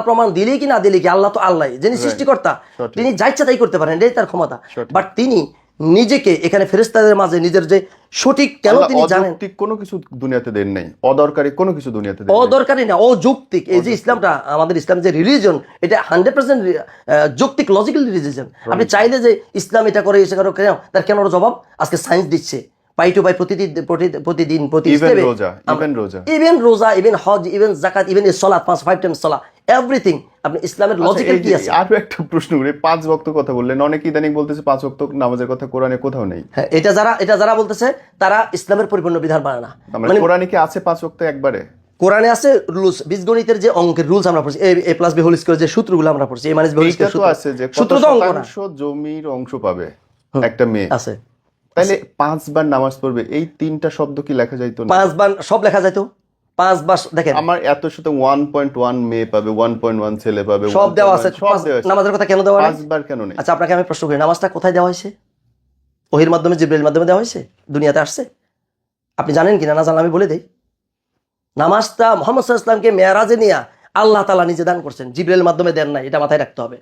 প্রমাণ দিলেই কি না দিলে কি? আল্লাহ তো আল্লাহ। যিনি সৃষ্টিকর্তা তিনি যা ইচ্ছা তাই করতে পারেন এটাই তার ক্ষমতা। বাট তিনি নিজেকে এখানে ফেরেস্তাদের মাঝে নিজের যে সঠিক কেন তিনি জানেন কোনো কিছু দুনিয়াতে দেন নাই। অদরকারি কোনো কিছু দুনিয়াতে। অদরকারি না অযৌক্তিক। এই যে ইসলামটা আমাদের ইসলাম যে রিলিজন এটা হান্ড্রেড পার্সেন্ট যৌক্তিক লজিক্যাল রিলিজন আপনি চাইলে যে ইসলাম এটা করে এসে করে কেন? তার কেন জবাব? আজকে সায়েন্স দিচ্ছে। পাই টু পাই প্রতিদিন প্রতি- প্রতিদিন প্রতি এ রোজা। ইভেন রোজা। ইভেন হজ ইভেন জাকাত ইভেন সলাৎ পাঁচ ফাইভ টাইম সলা এভরিথিং। আপনি ইসলামের আচ্ছা, লজিক্যাল কি আছে? আরও একটা প্রশ্ন করি পাঁচ ভক্ত কথা বললেন অনেক ইদানিং বলতেছে পাঁচ ভক্ত নামাজের কথা কোরআনে কোথাও নেই। হ্যাঁ এটা যারা এটা যারা বলতেছে তারা ইসলামের পরিপূর্ণ বিধান মানে না। মানে কোরআনে কি আছে পাঁচ ভক্ত একবারে? কোরআনে আছে রুলস বীজগণিতের যে অঙ্কের রুলস আমরা পড়ছি A plus B whole square যে সূত্রগুলো আমরা পড়ছি A minus B whole square আছে যে সূত্র তো অঙ্ক না। জমির অংশ পাবে একটা মেয়ে। আছে। তাহলে পাঁচবার নামাজ পড়বে এই তিনটা শব্দ কি লেখা যাইতো না? পাঁচবার সব লেখা যায় তো পাঁচবার দেখেন আমার এত সাথে ওয়ান পয়েন্ট ওয়ান মেয়ে পাবে ওয়ান পয়েন্ট ওয়ান ছেলে পাবে সব দেওয়া আছে। পাঁচ- নামাজের কথা কেন দেওয়া পাঁচবার কেন নেই? আচ্ছা আপনাকে আমি প্রশ্ন করি নামাজটা কোথায় দেওয়া হয়েছে? ওহির মাধ্যমে জিব্রেল মাধ্যমে দেওয়া হয়েছে? দুনিয়াতে আসছে? আপনি জানেন কি না না জানলে আমি বলে দেই। নামাজটা মোহাম্মদ ইসলামকে মেয়ারাজে নিয়ে আল্লাহ তালা নিজে দান করছেন। জিব্রেল মাধ্যমে দেন নাই এটা মাথায় রাখতে হবে।